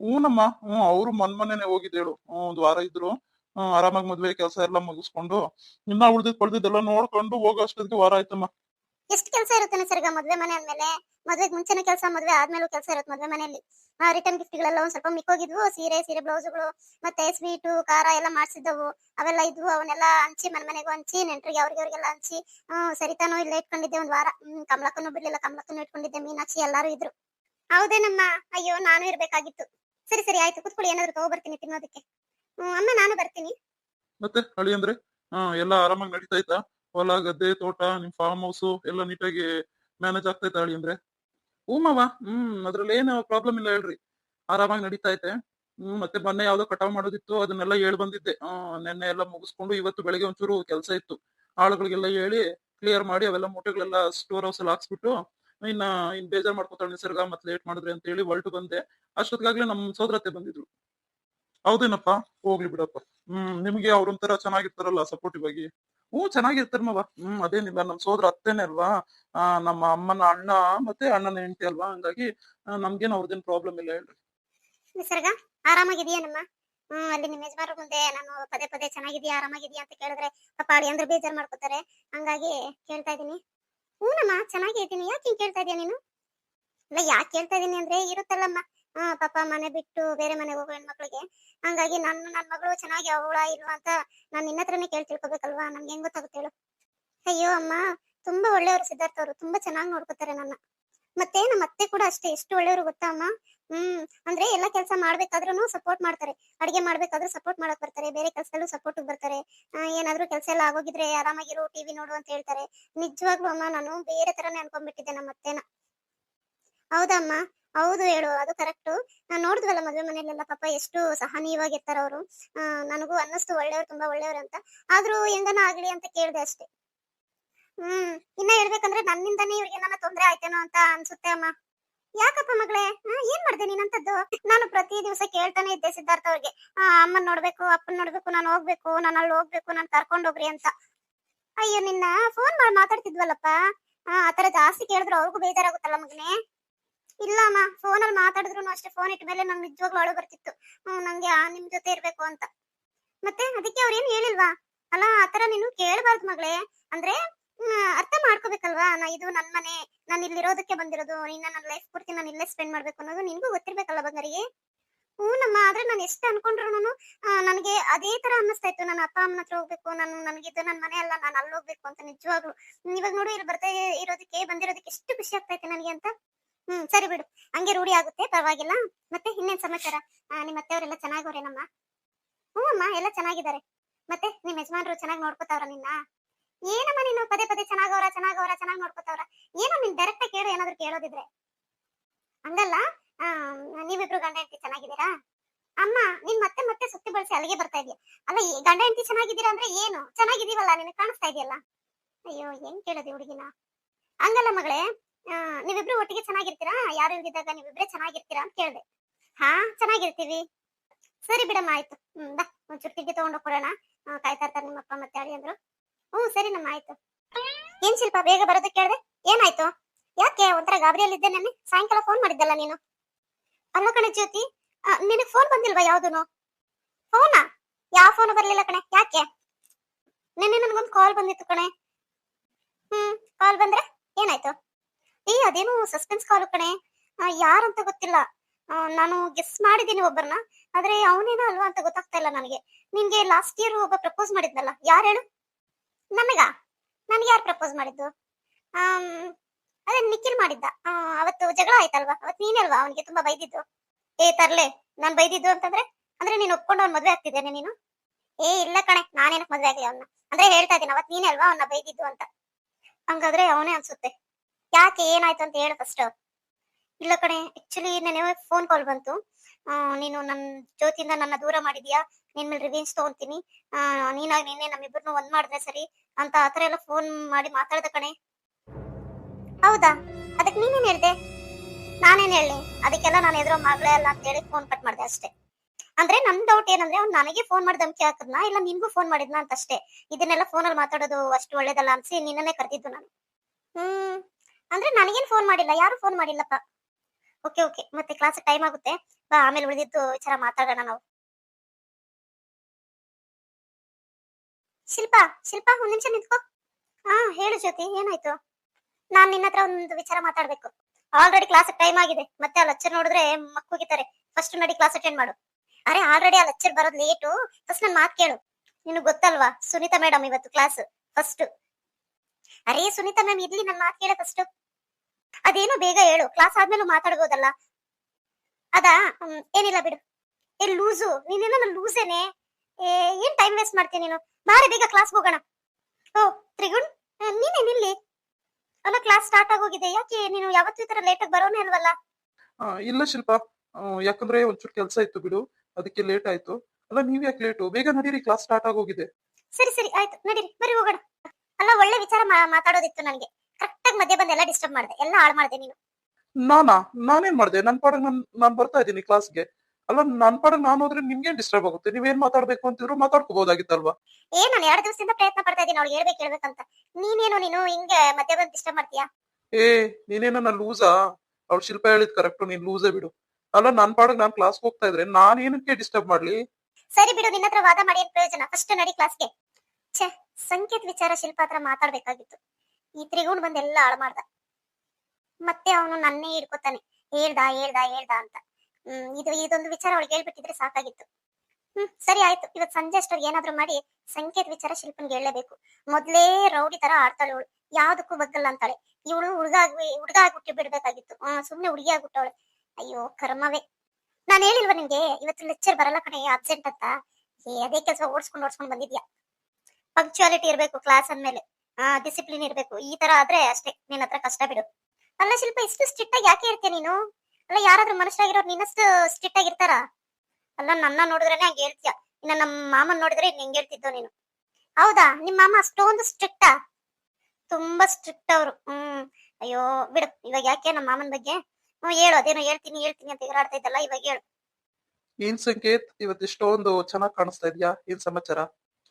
ಹ್ಞೂನಮ್ಮ ಹ್ಞೂ ಅವ್ರು ಮನ್ ಮೊನ್ನೆನೆ ಹೋಗಿದ್ದೇಳು ಹ್ಮ್ ಒಂದ್ ವಾರ ಇದ್ರು. ಹ್ಮ್ ಆರಾಮಾಗಿ ಮದ್ವೆ ಕೆಲಸ ಎಲ್ಲ ಮುಗಿಸ್ಕೊಂಡು ಇನ್ನ ಉಳ್ದಿದ್ ಕೊಳ್ದಿದ್ದೆಲ್ಲ ನೋಡ್ಕೊಂಡು ಹೋಗೋ ಅಷ್ಟೊತ್ತಿಗೆ ವಾರ ಆಯ್ತಮ್ಮ. ಎಷ್ಟು ಕೆಲಸ ಇರುತ್ತೆ ಸರ್ಗ? ಮದ್ವೆ ಮನೆ ಅಂದ್ಮೇಲೆ ಮದ್ವೆ ಮುಂಚೆನ ಕೆಲಸ, ಮದ್ವೆ ಆದ್ಮೇಲೆ ಕೆಲಸ ಇರುತ್ತೆ ಮದ್ವೆ ಮನೆಯಲ್ಲಿ. ರಿಟರ್ನ್ ಗಿಫ್ಟ್ಗಳೆಲ್ಲ ಒಂದ್ ಸ್ವಲ್ಪ ಮಿಕ್ಕೋಗಿದ್ವು ಸೀರೆ ಸೀರೆ ಬ್ಲೌಸ್ಗಳು ಮತ್ತೆ ಸ್ವೀಟು ಖಾರ ಎಲ್ಲ ಮಾಡ್ಸಿದ್ದವು. ಅವೆಲ್ಲ ಇದ್ವು. ಅವನ್ನೆಲ್ಲ ಹಂಚಿ ಮನೆ ಮನೆಗೂ ಹಂಚಿ, ನೆಂಟ್ರಿಗೆ ಅವ್ರಿಗೆ ಅವ್ರಿಗೆಲ್ಲ ಹಂಚಿ ಸರಿತಾನು ಇಲ್ಲೇ ಇಟ್ಕೊಂಡಿದ್ದೆ ಒಂದ್ ವಾರ. ಕಮಲಕ್ಕನು ಬಿಡ್ಲಿಲ್ಲ. ಕಮಲಕ್ಕನು ಇಟ್ಕೊಂಡಿದ್ದೆ. ಮೀನಾಕ್ಷಿ ಎಲ್ಲಾರು ಇದ್ರು. ಹೌದೇನಮ್ಮ? ಅಯ್ಯೋ, ನಾನು ಇರ್ಬೇಕಾಗಿತ್ತು. ಸರಿ ಸರಿ, ಆಯ್ತು. ಕುತ್ಕೊಳ್ಳಿ. ಏನಾದ್ರು ತಗೋಬರ್ತೀನಿ ತಿನ್ನೋದಕ್ಕೆ. ಅಮ್ಮ, ನಾನು ಬರ್ತೀನಿ. ಮತ್ತೆ, ಅಳಿ ಅಂದ್ರೆ? ಎಲ್ಲ ಆರಾಮಾಗಿ ನಡೀತಾ ಐತಾ ಹೊಲ ಗದ್ದೆ ತೋಟ, ನಿಮ್ ಫಾರ್ಮ್ ಹೌಸ್ ಎಲ್ಲ ನೀಟಾಗಿ ಮ್ಯಾನೇಜ್ ಆಗ್ತೈತೆ ಅಳಿ ಅಂದ್ರೆ? ಹ್ಞೂ ಮಾವ, ಹ್ಮ್, ಅದ್ರಲ್ಲಿ ಏನು ಪ್ರಾಬ್ಲಮ್ ಇಲ್ಲ ಹೇಳ್ರಿ. ಆರಾಮಾಗಿ ನಡೀತಾ ಐತೆ. ಹ್ಮ್, ಮತ್ತೆ ಮೊನ್ನೆ ಯಾವ್ದೋ ಕಟಾವ್ ಮಾಡೋದಿತ್ತು, ಅದನ್ನೆಲ್ಲ ಹೇಳಿ ಬಂದಿದ್ದೆ. ಆ ನೆನ್ನೆ ಎಲ್ಲ ಮುಗಿಸ್ಕೊಂಡು ಇವತ್ತು ಬೆಳಗ್ಗೆ ಒಂಚೂರು ಕೆಲಸ ಇತ್ತು. ಆಳುಗಳಿಗೆಲ್ಲ ಹೇಳಿ ಕ್ಲಿಯರ್ ಮಾಡಿ ಅವೆಲ್ಲ ಮೂಟೆಗಳೆಲ್ಲ ಸ್ಟೋರ್ ಹೌಸ್ ಅಲ್ಲಿ ಹಾಕ್ಸ್ಬಿಟ್ಟು, ಇನ್ನ, ಇನ್ ಬೇಜಾರ್ ಮಾಡ್ಕೊತಾಳೆ ನಿಸರ್ಗ ಮತ್ತೆ ಲೇಟ್ ಮಾಡಿದ್ರೆ ಅಂತ ಹೇಳಿ ಹೊರಟು ಬಂದೆ. ಅಷ್ಟೊತ್ತಿಗಾಗ್ಲೇ ನಮ್ ಸೋದರತ್ತೆ ಬಂದಿದ್ರು. ಹೌದೇನಪ್ಪ? ಹೋಗ್ಲಿ ಬಿಡಪ್ಪ. ಹ್ಮ್, ನಿಮ್ಗೆ ಅವ್ರೊಂಥರ ಚೆನ್ನಾಗಿರ್ತಾರಲ್ಲ ಸಪೋರ್ಟಿವ್ ಆಗಿ. ಹ್ಞೂ, ಚೆನ್ನಾಗಿರ್ತಾರ ಮವ. ಹ್ಮ್, ಅದೇನಿಲ್ಲ, ನಮ್ ಸೋದ್ರ ಅತ್ತೇನೆ ಅಲ್ವಾ? ಆ, ನಮ್ಮ ಅಮ್ಮನ ಅಣ್ಣ ಮತ್ತೆ ಅಣ್ಣನ ಹೆಂಡತಿ ಅಲ್ವಾ? ಹಂಗಾಗಿ ನಮ್ಗೇನು ಅವ್ರದ್ದೇನ್ ಪ್ರಾಬ್ಲಮ್ ಇಲ್ಲ ಹೇಳ್ರಿ. ನಿಸರ್ಗ ಆರಾಮಾಗಿದೆಯೇನಮ್ಮ ಹ್ಮ್, ಅಲ್ಲಿ ನಿಮ್ಮ ಯಜಮಾನ್ರ ಮುಂದೆ ನಾನು ಪದೇ ಪದೇ ಚೆನ್ನಾಗಿದ್ಯಾ ಆರಾಮಾಗಿದ್ಯಾ ಅಂತ ಕೇಳಿದ್ರೆ ಪಾಪ ಅಂದ್ರೆ ಬೇಜಾರ್ ಮಾಡ್ಕೋತಾರೆ. ಹಂಗಾಗಿ ಕೇಳ್ತಾ ಇದೀನಿ ಹ್ಞೂ ಚೆನ್ನಾಗಿ ಇದ್ದೀನಿ. ಯಾಕೆ ಹಿಂಗ್ ಕೇಳ್ತಾ ನೀನು? ಇಲ್ಲ, ಯಾಕೆ ಕೇಳ್ತಾ ಇದೀನಿ ಅಂದ್ರೆ ಇರುತ್ತಲ್ಲಮ್ಮ. ಪಾಪ ಮನೆ ಬಿಟ್ಟು ಬೇರೆ ಮನೆಗೆ ಹೋಗೋ ಹೆಣ್ಮಕ್ಳಿಗೆ. ಹಂಗಾಗಿ ನನ್ನ ನನ್ನ ಮಗಳು ಚೆನ್ನಾಗಿ ಅವಳ, ಇಲ್ವಾ ಅಂತ ನಾನು ನಿನ್ನ ಹತ್ರನೇ ಕೇಳಿ ತಿಳ್ಕೊಬೇಕಲ್ವಾ? ನಮ್ಗೆ ಹೆಂಗ್ ಗೊತ್ತಾಗುತ್ತೆ ಹೇಳು. ಅಯ್ಯೋ ಅಮ್ಮ, ತುಂಬಾ ಒಳ್ಳೆಯವರು ಸಿದ್ಧಾರ್ಥ ಅವರು. ತುಂಬಾ ಚೆನ್ನಾಗಿ ನೋಡ್ಕೊತಾರೆ ನನ್ನ. ಮತ್ತೆ ನಮ್ಮ ಅತ್ತೆ ಕೂಡ ಅಷ್ಟೇ. ಎಷ್ಟು ಒಳ್ಳೆಯವರು ಗೊತ್ತಾ ಅಮ್ಮ? ಹ್ಮ್, ಅಂದ್ರೆ ಎಲ್ಲಾ ಕೆಲಸ ಮಾಡ್ಬೇಕಾದ್ರೂ ಸಪೋರ್ಟ್ ಮಾಡ್ತಾರೆ. ಅಡಿಗೆ ಮಾಡ್ಬೇಕಾದ್ರೂ ಸಪೋರ್ಟ್ ಮಾಡಕ್ ಬರ್ತಾರೆ. ಬೇರೆ ಕೆಲಸದಲ್ಲೂ ಸಪೋರ್ಟ್ ಬರ್ತಾರೆ. ಏನಾದ್ರೂ ಕೆಲಸ ಎಲ್ಲ ಆಗೋಗಿದ್ರೆ ಆರಾಮಾಗಿರು ಟಿವಿ ನೋಡು ಅಂತ ಹೇಳ್ತಾರೆ. ನಿಜವಾಗ್ಲೂ ಅಮ್ಮ, ನಾನು ಬೇರೆ ತರನೇ ಅನ್ಕೊಂಡ್ಬಿಟ್ಟಿದ್ದೆ ನಮ್ಮ ಅತ್ತೆನ. ಹೌದಮ್ಮ ಹೌದು ಹೇಳು ಅದು ಕರೆಕ್ಟ್ ನಾನು ನೋಡಿದ್ವಲ್ಲ ಮದುವೆ ಮನೆಯಲ್ಲೆಲ್ಲ ಪಾಪ ಎಷ್ಟು ಸಹನೀಯವಾಗಿ ಇರ್ತಾರೆ ಅವರು. ನನಗೂ ಅನ್ನಿಸ್ತು ಒಳ್ಳೆಯವ್ರು ತುಂಬಾ ಒಳ್ಳೆಯವ್ರು ಅಂತ. ಆದ್ರೂ ಹೆಂಗನ ಆಗ್ಲಿ ಅಂತ ಕೇಳಿದೆ ಅಷ್ಟೇ. ಹ್ಮ್ ಇನ್ನ ಹೇಳ್ಬೇಕಂದ್ರೆ ನನ್ನಿಂದಾನೇ ಇವ್ರಿಗೆ ನನ್ನ ತೊಂದ್ರೆ ಆಯ್ತೇನೋ ಅಂತ ಅನ್ಸುತ್ತೆ ಅಮ್ಮ. ಯಾಕಪ್ಪ ಮಗಳೇ? ಏನ್ ಮಾಡ್ದೆ ನೀನಂತದ್ದು? ನಾನು ಪ್ರತಿ ದಿವಸ ಕೇಳ್ತಾನೆ ಇದ್ದೆ ಸಿದ್ಧಾರ್ಥ ಅವ್ರಿಗೆ. ಆ, ಅಮ್ಮನ್ ನೋಡ್ಬೇಕು ಅಪ್ಪನ್ ನೋಡ್ಬೇಕು ನಾನು ಹೋಗ್ಬೇಕು ನಾನು ಅಲ್ಲಿ ಹೋಗ್ಬೇಕು ನಾನು ಕರ್ಕೊಂಡ್ ಹೋಗ್ರಿ ಅಂತ. ಅಯ್ಯೋ ನಿನ್ನ ಫೋನ್ ಮಾಡಿ ಮಾತಾಡ್ತಿದ್ವಲ್ಲಪ್ಪ. ಆ ಆತರ ಜಾಸ್ತಿ ಕೇಳಿದ್ರು ಅವ್ರಿಗೂ ಬೇಜಾರಾಗುತ್ತಲ್ಲ ಮಗನೇ? ಇಲ್ಲ ಅಮ್ಮ, ಫೋನಲ್ಲಿ ಮಾತಾಡಿದ್ರು ಅಷ್ಟೇ ಫೋನ್ ಇಟ್ಟ ಮೇಲೆ ನಂಗೆ ನಿಜವಾಗ್ಲೂ ಅಳು ಬರ್ತಿತ್ತು. ನಂಗೆ ನಿಮ್ ಜೊತೆ ಇರ್ಬೇಕು ಅಂತ. ಮತ್ತೆ ಅದಕ್ಕೆ ಅವ್ರೇನು ಹೇಳಿಲ್ವಾ? ಅಲ್ಲ ಆತರ ನೀನು ಕೇಳಬಾರ್ದು ಮಗಳೇ. ಅಂದ್ರೆ ಅರ್ಥ ಮಾಡ್ಕೋಬೇಕಲ್ವಾ? ನಾ ಇದು ನನ್ ಮನೆ, ನಾನು ಇಲ್ಲಿರೋದಕ್ಕೆ ಬಂದಿರೋದು ನಿನ್ನ ನನ್ನ ಲೈಫ್ ಪೂರ್ತಿ ನಾನು ಇಲ್ಲೇ ಸ್ಪೆಂಡ್ ಮಾಡ್ಬೇಕು ಅನ್ನೋದು ನಿನ್ಗೂ ಗೊತ್ತಿರ್ಬೇಕಲ್ಲ ಬಂಗಾರಿಗೆ? ಹ್ಞೂನಮ್ಮ ಆದ್ರೆ ನಾನು ಎಷ್ಟು ಅನ್ಕೊಂಡ್ರು ನನಗೆ ಅದೇ ತರ ಅನ್ನಿಸ್ತಾ ಇತ್ತು. ನನ್ನ ಅಪ್ಪ ಅಮ್ಮನ ಹತ್ರ ಹೋಗ್ಬೇಕು, ನಾನು ಇದು ನನ್ನ ಮನೆ ಅಲ್ಲ, ನಾನು ಅಲ್ಲಿ ಹೋಗ್ಬೇಕು ಅಂತ ನಿಜವಾಗ್ಲು. ಇವಾಗ ನೋಡು, ಇಲ್ಲಿ ಬರ್ತಾ ಇರೋದಕ್ಕೆ, ಬಂದಿರೋದಕ್ಕೆ ಎಷ್ಟು ಖುಷಿ ಆಗ್ತೈತೆ ನನಗೆ ಅಂತ. ಹ್ಮ್, ಸರಿ ಬಿಡು. ಹಂಗೆ ರೂಢಿ ಆಗುತ್ತೆ, ಪರವಾಗಿಲ್ಲ. ಮತ್ತೆ ಇನ್ನೇನ್ ಸಮಾಚಾರ? ನಿಮ್ಮ ಅತ್ತೆಯವರೆಲ್ಲ ಚೆನ್ನಾಗವ್ರೇನಮ್ಮ ಹ್ಞೂ ಅಮ್ಮ ಎಲ್ಲ ಚೆನ್ನಾಗಿದ್ದಾರೆ. ಮತ್ತೆ ನಿಮ್ಮ ಯಜಮಾನ್ರು ಚೆನ್ನಾಗಿ ನೋಡ್ಕೋತಾವ್ರ ನಿನ್ನ? ಏನಮ್ಮ ನೀನು ಪದೇ ಪದೇ ಚೆನ್ನಾಗವ್ರ ಚೆನ್ನಾಗವ್ರ ಚೆನ್ನಾಗಿ ನೋಡ್ಕೋತಾವ್ರ? ಏನೋ ನೀನ್ ಡೈರೆಕ್ಟ್ ಕೇಳು, ಏನಾದ್ರು ಕೇಳೋದಿದ್ರೆ. ಹಂಗಲ್ಲ? ನೀವಿಬ್ರು ಗಂಡ ಹೆಂಡತಿ ಚೆನ್ನಾಗಿದ್ದೀರಾ? ಅಮ್ಮ, ನೀನ್ ಮತ್ತೆ ಮತ್ತೆ ಸುತ್ತಿ ಬಳಸಿ ಅಲ್ಲಿಗೆ ಬರ್ತಾ ಇದೀಯ? ಅಲ್ಲ ಗಂಡ ಹೆಂಡತಿ ಚೆನ್ನಾಗಿದ್ದೀರಾ ಅಂದ್ರೆ ಏನು? ಚೆನ್ನಾಗಿದೀವಲ್ಲ ನಿನಗೆ ಕಾಣಿಸ್ತಾ ಇದೆಯಲ್ಲ? ಅಯ್ಯೋ, ಹೆಂಗ್ ಕೇಳೋದು ಹುಡುಗಿನ? ಹಂಗಲ್ಲ ಮಗಳೇ. ನೀವಿಬ್ರು ಒಟ್ಟಿಗೆ ಚೆನ್ನಾಗಿರ್ತೀರಾ? ಯಾರು ಇಲ್ದಿದ್ದಾಗ ನೀವಿಬ್ರೇ ಚೆನ್ನಾಗಿರ್ತೀರಾ ಅಂತ ಕೇಳ್ದೆ. ಹಾ, ಚೆನ್ನಾಗಿರ್ತೀವಿ. ಸರಿ ಬಿಡಮ್ಮ, ಆಯ್ತು. ಹ್ಮ್, ಬಾ. ಒಂಚೂರು ತಿಂಡಿ ತಗೊಂಡು ಕೊಡೋಣ ಕಾಯ್ತಾ ಇರ್ತಾರೆ ನಿಮ್ಮ ಅಪ್ಪ ಮತ್ತೆ ಅಳಿ ಅಂದ್ರು. ಹ್ಞೂ, ಸರಿ ನಮ್ಮ, ಆಯ್ತು. ಏನ್ ಶಿಲ್ಪ, ಬೇಗ ಬರೋದು ಕೇಳ್ದೆ? ಏನಾಯ್ತು? ಯಾಕೆ? ಒಂಥರ ಗಾಬರಿಯಲ್ಲಿದ್ದೆ ನಾನು ಸಾಯಂಕಾಲ ಫೋನ್ ಮಾಡಿದ್ದಲ್ಲ ನೀನು? ಅಲ್ಲ ಕಣೆ ಜ್ಯೋತಿ. ನಿನಗೆ ಫೋನ್ ಬಂದಿಲ್ವಾ ಯಾವ್ದುನು? ಫೋನಾ ಯಾವ ಫೋನ್ ಬರ್ಲಿಲ್ಲ ಕಣೆ? ಯಾಕೆ? ನಿನ್ನೆ ನನ್ಗೊಂದು ಕಾಲ್ ಬಂದಿತ್ತು ಕಣೆ. ಹ್ಮ್ ಕಾಲ್ ಬಂದ್ರೆ ಏನಾಯ್ತು? ಏ, ಅದೇನು ಸಸ್ಪೆನ್ಸ್ ಕಾಲು ಕಣೆ. ಯಾರಂತ ಗೊತ್ತಿಲ್ಲ. ನಾನು ಗೆಸ್ ಮಾಡಿದ್ದೀನಿ ಒಬ್ಬರನ್ನ, ಆದ್ರೆ ಅವನೇನೋ ಅಲ್ವಾ ಅಂತ ಗೊತ್ತಾಗ್ತಾ ಇಲ್ಲ ನನಗೆ. ನಿನ್ಗೆ ಲಾಸ್ಟ್ ಇಯರ್ ಒಬ್ಬ ಪ್ರಪೋಸ್ ಮಾಡಿದ್ನಲ್ಲ, ಯಾರು ಹೇಳು? ನನಗ ನನ್ಗೆ ಯಾರು ಪ್ರಪೋಸ್ ಮಾಡಿದ್ದು? ಅದೇ ನಿಖಿಲ್ ಮಾಡಿದ್ದ. ಅವತ್ತು ಜಗಳ ಆಯ್ತಲ್ವಾ? ನೀನೇ ಅಲ್ವಾ ಅವನಿಗೆ ತುಂಬಾ ಬೈದಿದ್ದು. ಏ, ತರ್ಲೆ, ನಾನ್ ಬೈದಿದ್ದು ಅಂತಂದ್ರೆ, ಅಂದ್ರೆ ನೀನು ಒಪ್ಕೊಂಡು ಅವ್ನ್ ಮದ್ವೆ ಆಗ್ತಿದ್ದೇನೆ ನೀನು? ಏ, ಇಲ್ಲ ಕಣೆ ನಾನೇನಕ್ ಮದ್ವೆ ಆಗ್ಲಿ ಅವನ್ನ ಅಂದ್ರೆ ಹೇಳ್ತಾ ಇದ್ದೀನಿ ಅವತ್ ನೀನೇ ಅಲ್ವಾ ಅವನ್ನ ಬೈದಿದ್ದು ಅಂತ. ಹಂಗಾದ್ರೆ ಅವನೇ ಅನ್ಸುತ್ತೆ. ಯಾಕೆ ಏನಾಯ್ತು ಅಂತ ಹೇಳು ಫಸ್ಟ್ ಇಲ್ಲ ಕಣೆ ಆಕ್ಚುಲಿ ನನಗೆ ಫೋನ್ ಕಾಲ್ ಬಂತು. ನೀನು ನನ್ನ ಜ್ಯೋತಿಯಿಂದ ನನ್ನ ದೂರ ಮಾಡಿದ್ಯಾ? ನಿನ್ ಮೇಲೆ ರಿವೆಂಜ್ ತಗೊಂತೀನಿ. ನೀನಾಗಿ ನಿನ್ನೆ ನಮ್ಮಿಬ್ಬರನ್ನು ಒಂದ್ ಮಾಡಿದ್ರೆ ಸರಿ ಅಂತ ಆತರ ಎಲ್ಲ ಫೋನ್ ಮಾಡಿ ಮಾತಾಡ್ದ ಕಣೆ. ಹೌದಾ? ಅದಕ್ಕೆ ನೀನೇನ್ ಹೇಳ್ದೆ? ನಾನೇನ್ ಹೇಳಿ ಅದಕ್ಕೆಲ್ಲ ನಾನು ಎದುರೋ ಮಗಳೇ ಅಲ್ಲ ಅಂತ ಹೇಳಿ ಫೋನ್ ಕಟ್ ಮಾಡ್ದೆ ಅಷ್ಟೇ. ಅಂದ್ರೆ ನನ್ ಡೌಟ್ ಏನಂದ್ರೆ ಅವ್ನು ನನಗೆ ಫೋನ್ ಮಾಡಿ ಧಮಕಿ ಹಾಕದ್ನ? ಇಲ್ಲ ನಿನ್ಗೂ ಫೋನ್ ಮಾಡಿದ್ನ ಅಂತ ಅಷ್ಟೇ ಇದನ್ನೆಲ್ಲ ಫೋನಲ್ಲಿ ಮಾತಾಡೋದು ಅಷ್ಟು ಒಳ್ಳೇದಲ್ಲ ಅನ್ಸಿ ನಿನ್ನನ್ನೇ ಕರೆದಿದ್ದು ನಾನು. ಹ್ಮ್. ಅಂದ್ರೆ ನನಗೇನ್ ಫೋನ್ ಮಾಡಿಲ್ಲ, ಯಾರು ಫೋನ್ ಮಾಡಿಲ್ಲಪ್ಪ. ಓಕೆ ಓಕೆ ಮತ್ತೆ ಕ್ಲಾಸ್ ಟೈಮ್ ಆಗುತ್ತೆ. ಬಾ, ಆಮೇಲೆ ಉಳಿದಿದ್ದು ವಿಚಾರ ಮಾತಾಡೋಣ ನಾವು. ಶಿಲ್ಪಾ ಶಿಲ್ಪಾ, ಒಂದ್ ನಿಮಿಷ ನಿಂತ್ಕೋ. ಹಾ, ಹೇಳು ಜ್ಯೋತಿ, ಏನಾಯ್ತು? ನಾನ್ ನಿನ್ನ ಹತ್ರ ಒಂದು ವಿಚಾರ ಮಾತಾಡ್ಬೇಕು. ಆಲ್ರೆಡಿ ಕ್ಲಾಸ್ ಟೈಮ್ ಆಗಿದೆ. ಮತ್ತೆ ಆ ಲೆಕ್ಚರ್ ನೋಡಿದ್ರೆ ಮಕ್ಕುಗಿತಾರೆ ಫಸ್ಟ್ ನಡಿ ಕ್ಲಾಸ್ ಅಟೆಂಡ್ ಮಾಡು. ಅರೆ ಆಲ್ರೆಡಿ ಆ ಲೆಕ್ಚರ್ ಬರೋದ್ ಲೇಟು ಫಸ್ಟ್ ನನ್ ಮಾತ್ ಕೇಳು. ನಿನಗ್ ಗೊತ್ತಲ್ವಾ? ಸುನೀತಾ ಮೇಡಮ್ ಇವತ್ತು ಕ್ಲಾಸ್ ಫಸ್ಟ್ ಅರೇ ಸುನೀತಾ ಮ್ಯಾಮ್ ಇರ್ಲಿ ನನ್ ಮಾತು ಕೇಳ ಫಸ್ಟ್ ಅದೇನು ಬೇಗ ಹೇಳು ಕ್ಲಾಸ್ ಆದ್ಮೇಲೆ ಮಾತಾಡ್ಬೋದಲ್ಲ. ಅದಾ? ಏನಿಲ್ಲ ಬಿಡು. ಏ ಲೂಸು ನೀನೇನೋ ಲೂಸೇನೆ. ಏ ಏನ್ ಟೈಮ್ ವೇಸ್ಟ್ ಮಾಡ್ತೀನಿ ನೀನು? ಬಾರೆ ಬೇಗ ಕ್ಲಾಸ್ ಹೋಗೋಣ. ಓ ತ್ರಿಗುಣ್ ನೀನೇ ನಿಲ್ಲಿ. ಅಲ್ಲ ಕ್ಲಾಸ್ ಸ್ಟಾರ್ಟ್ ಆಗೋಗಿದೆ. ಯಾಕೆ? ನೀನು ಯಾವತ್ತೂ ಈ ತರ ಲೇಟ್ ಆಗಿ ಬರೋನೇ ಅಲ್ವಲ್ಲ? ಇಲ್ಲ ಶಿಲ್ಪ. ಯಾಕಂದ್ರೆ ಒಂಚೂರು ಕೆಲಸ ಇತ್ತು ಬಿಡು. ಅದಕ್ಕೆ ಲೇಟ್ ಆಯ್ತು. ಅಲ್ಲ ನೀವ್ ಯಾಕೆ ಲೇಟು ಬೇಗ ನಡೀರಿ ಕ್ಲಾಸ್ ಸ್ಟಾರ್ಟ್ ಆಗೋಗಿದೆ. ಸರಿ ಸರಿ ಆಯ್ತು. ನಡೀರಿ ಬರೀ ಹೋಗೋಣ. ಅಲ್ಲ ಒಳ್ಳೆ ವಿಚಾರ ಮಾತಾಡೋದಿತ್ತು ನನಗೆ. ಕರೆಕ್ಟ್ ಆಗಿ ಮಧ್ಯೆ ಬಂದೆಲ್ಲ ಡಿಸ್ಟರ್ಬ್ ಮಾಡಿದೆ. ಎಲ್ಲ ಹಾಳು ಮಾಡಿದೆ ನೀನು. ನಾನಾ ನಾನೇನ್ ಮಾಡ್ದೆ? ನನ್ ಪಾಡಗ್ ನಾನ್ ನಾನ್ ಬರ್ತಾ ಇದ್ದೀನಿ ಕ್ಲಾಸ್ಗೆ ಅಲ್ಲ ನನ್ನ ಪಾಡಗ್ ನಾನು ಹೋದ್ರೆ ನಿಮ್ಗೇನ್ ಡಿಸ್ಟರ್ಬ್ ಆಗುತ್ತೆ? ನೀವೇನ್ ಮಾತಾಡ್ಬೇಕು ಅಂತಿದ್ರು ಮಾತಾಡ್ಕೋಬಹುದಾಗಿತ್ತಲ್ವಾ ಏ ನಾನು ಎರಡು ದಿವಸದಿಂದ ಪ್ರಯತ್ನ ಪಡ್ತಾ ಇದ್ದೀನಿ. ಅವ್ಳಿಗೆ ಹೇಳ್ಬೇಕು ಹೇಳ್ಬೇಕಂತ. ನೀನೇನು ನೀನು ಹಿಂಗೆ ಮಧ್ಯೆ ಬಂದು ಡಿಸ್ಟರ್ಬ್ ಮಾಡ್ತೀಯಾ? ಏ ನೀನೇನ ನಾನು ಲೂಸಾ ಅವ್ಳು ಶಿಲ್ಪ ಹೇಳಿದ್ ಕರೆಕ್ಟ್ ನೀನ್ ಲೂಸೇ ಬಿಡು. ಅಲ್ಲ ನನ್ ಪಾಡಗ್ ನಾನ್ ಕ್ಲಾಸ್ ಹೋಗ್ತಾ ಇದ್ರೆ ನಾನ್ ಏನಕ್ಕೆ ಡಿಸ್ಟರ್ಬ್ ಮಾಡ್ಲಿ? ಸರಿ ಬಿಡು ನಿನ್ನ ಹತ್ರ ವಾದ ಮಾಡಿ ಏನ್ ಪ್ರಯೋಜನ? ಫಸ್ಟ್ ನಡಿ ಕ್ಲಾಸ್ಗೆ ಸಂಕೇತ್ ವಿಚಾರ ಶಿಲ್ಪ ಹತ್ರ ಮಾತಾಡ್ಬೇಕಾಗಿತ್ತು. ಈ ತ್ರಿಗುಣ್ ಬಂದ್ ಎಲ್ಲ ಹಾಳು ಮಾಡ್ದ. ಮತ್ತೆ ಅವನು ನನ್ನೇ ಹಿಡ್ಕೊತಾನೆ. ಹೇಳ್ದ ಹೇಳ್ದ ಹೇಳ್ದ ಅಂತ. ಹ್ಮ್, ಇದು, ಇದೊಂದು ವಿಚಾರ ಅವಳಿಗೆ ಹೇಳ್ಬಿಟ್ಟಿದ್ರೆ ಸಾಕಾಗಿತ್ತು. ಹ್ಮ್, ಸರಿ ಆಯ್ತು. ಇವತ್ ಸಂಜೆ ಅಷ್ಟೊರ್ಗೆ ಏನಾದ್ರು ಮಾಡಿ ಸಂಕೇತ್ ವಿಚಾರ ಶಿಲ್ಪನ್ ಹೇಳಲೇಬೇಕು. ಮೊದ್ಲೇ ರೌಡಿ ತರ ಆಡ್ತಾಳೆ ಇವಳು ಯಾವ್ದಕ್ಕೂ ಬಗ್ಗಲ್ಲ ಅಂತಾಳೆ. ಇವಳು ಹುಡುಗ ಹುಡುಗ ಆಗ್ಬಿಟ್ಟು ಬಿಡ್ಬೇಕಾಗಿತ್ತು. ಆ, ಸುಮ್ನೆ ಹುಡುಗಿ ಆಗ್ಬಿಟ್ಟವಳೆ ಅಯ್ಯೋ, ಕರ್ಮವೇ. ನಾನ್ ಹೇಳಿಲ್ವ ನಿಮ್ಗೆ? ಇವತ್ತು ಲೆಕ್ಚರ್ ಬರಲ್ಲ ಕಣೆ ಅಬ್ಸೆಂಟ್ ಅಂತ. ಅದೇ ಕೆಲಸ ಓಡಿಸ್ಕೊಂಡು ಓಡಿಸ್ಕೊಂಡು ಬಂದಿದ್ಯಾ? ಪಂಕ್ಚುಯಾಲಿಟಿ ಇರಬೇಕು ಕ್ಲಾಸ್ ಅಂದ್ಮೇಲೆ. ಡಿಸಿಪ್ಲಿನ್ ಇರಬೇಕು, ಈ ತರ ಆದ್ರೆ ಅಷ್ಟೇ. ನಿನ್ನ ಹತ್ರ ಕಷ್ಟ ಬಿಡು. ಅಲ್ಲ ಶಿಲ್ಪ, ಇಷ್ಟು ಸ್ಟ್ರಿಕ್ಟ್ ಆಗಿ ಯಾಕೆ ಇರ್ತೀಯ ನೀನು? ಅಲ್ಲ, ಯಾರಾದ್ರೂ ಮನುಷ್ಯರಾಗಿರೋರು ನಿನ್ನಷ್ಟು ಸ್ಟ್ರಿಕ್ಟ್ ಆಗಿರ್ತಾರ? ಅಲ್ಲ, ನನ್ನ ನೋಡಿದ್ರೇನೆ ಹಂಗೆ ಹೇಳ್ತೀಯ. ಇನ್ನ ನಮ್ಮ ಮಾಮನ್ ನೋಡಿದ್ರೆ ಹೆಂಗ್ ಹೇಳ್ತಿದ್ದೋ ನೀನು. ಹೌದಾ? ನಿಮ್ಮ ಮಾಮ ಅಷ್ಟೊಂದು ಸ್ಟ್ರಿಕ್ಟಾ ತುಂಬಾ ಸ್ಟ್ರಿಕ್ಟ್ ಅವರು. ಹ್ಮ್. ಅಯ್ಯೋ, ಬಿಡು. ಇವಾಗ ಯಾಕೆ ನಮ್ಮ ಮಾಮನ್ ಬಗ್ಗೆ? ಹ್ಮ್, ಹೇಳು. ಅದೇನೋ ಹೇಳ್ತೀನಿ ಹೇಳ್ತೀನಿ ಅಂತ ಎಗರಾಡ್ತಾ ಇದ್ದಲ್ಲ, ಇವಾಗ ಹೇಳು. ಏನ್ ಸಂಕೇತ್? ಇವತ್ತು ಇಷ್ಟೊಂದು ಚೆನ್ನಾಗಿ ಕಾಣಿಸ್ತಾ ಇದ್ಯಾ? ಏನ್ ಸಮಾಚಾರ?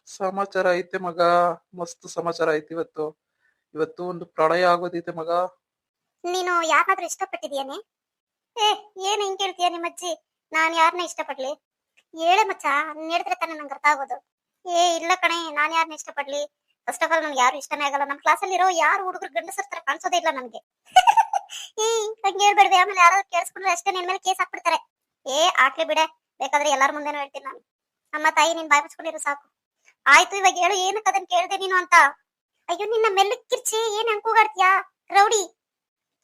ಸಮಾಚಾರ ಐತೆ ಮಗ. ಮಸ್ತ್ ಸಮಾಚಾರ ಐತಿ ಇವತ್ತು. ಇವತ್ತು ಒಂದು ಪ್ರಳಯ ಆಗೋದೈತೆ ಮಗ. ನೀನು ಯಾರಾದ್ರೂ ಇಷ್ಟಪಟ್ಟಿದ್ಯಾನೆ ಏ, ಏನ್ ಹಿಂಗ್ ಕೇಳ್ತೀಯ ನಿಮ್ಮ ಅಜ್ಜಿ ನಾನ್ ಯಾರನ್ನ ಇಷ್ಟಪಡ್ಲಿ? ಹೇಳೆ ಮಚ್ಚ ಹೇಳಿದ್ರೆ ತಾನೇ ನಂಗೆ ಅರ್ಥ ಆಗೋದು. ಏ, ಇಲ್ಲ ಕಣೆ, ನಾನ್ ಯಾರನ್ನ ಇಷ್ಟಪಡ್ಲಿ? ಫಸ್ಟ್ ಆಫ್ ಆಲ್ ನಮ್ಗೆ ಯಾರು ಇಷ್ಟನೇ ಆಗಲ್ಲ. ನಮ್ಮ ಕ್ಲಾಸಲ್ಲಿ ಇರೋ ಯಾರು ಹುಡುಗರು ಗಂಡಸರ ತರ ಕಾಣಿಸೋದೇ ಇಲ್ಲ ನಮ್ಗೆ. (laughs) ಏ ಹಂಗೆ ಹೇಳ್ಬೇಡ್ವಿ. ಆಮೇಲೆ ಯಾರಾದ್ರೂ ಕೇಳಿಸ್ಕೊಂಡ್ರೆ ಅಷ್ಟೇ ನಿನ್ ಮೇಲೆ ಕೇಸ್ ಹಾಕ್ಬಿಡ್ತಾರೆ. ಏ ಹಾಕ್ಲಿ ಬಿಡೆ. ಬೇಕಾದ್ರೆ ಎಲ್ಲಾರ ಮುಂದೆನೂ ಹೇಳ್ತೀನಿ ನಾನು. ನಮ್ಮ ತಾಯಿ ನೀನ್ ಬಾಯ್ ಸಾಕು. ಆಯ್ತು, ಇವಾಗ ಹೇಳು, ಏನಕ್ಕೆ ಅದನ್ನ ಕೇಳ್ದೆ ನೀನು ಅಂತ? ಅಯ್ಯೋ, ನಿನ್ನ ಮೆಲ್ಲಕ್ ಕಿರ್ಚಿ, ಏನ್ ಹಂಗ್ ರೌಡಿ.